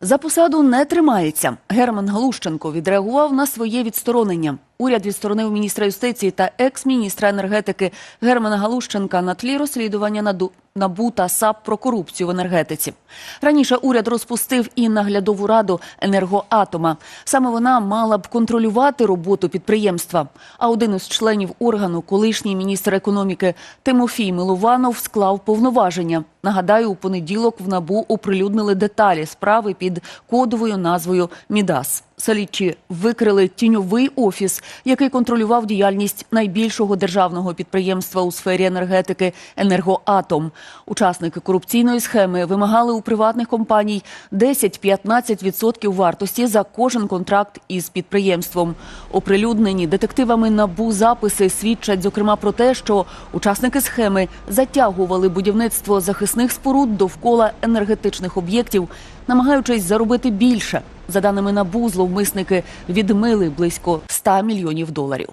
За посаду не тримається. Герман Галущенко відреагував на своє відсторонення. Уряд відсторонив міністра юстиції та екс-міністра енергетики Германа Галущенка на тлі розслідування наду- НАБУ та САП про корупцію в енергетиці. Раніше уряд розпустив і наглядову раду енергоатома. Саме вона мала б контролювати роботу підприємства. А один із членів органу, колишній міністр економіки Тимофій Милованов, склав повноваження. Нагадаю, у понеділок в НАБУ оприлюднили деталі справи під кодовою назвою Мідас. Слідчі викрили тіньовий офіс, який контролював діяльність найбільшого державного підприємства у сфері енергетики Енергоатом. Учасники корупційної схеми вимагали у приватних компаній 10-15% вартості за кожен контракт із підприємством. Оприлюднені детективами НАБУ записи свідчать зокрема про те, що учасники схеми затягували будівництво захисних споруд довкола енергетичних об'єктів, намагаючись заробити більше. За даними НАБУ, зловмисники відмили близько 100 мільйонів доларів.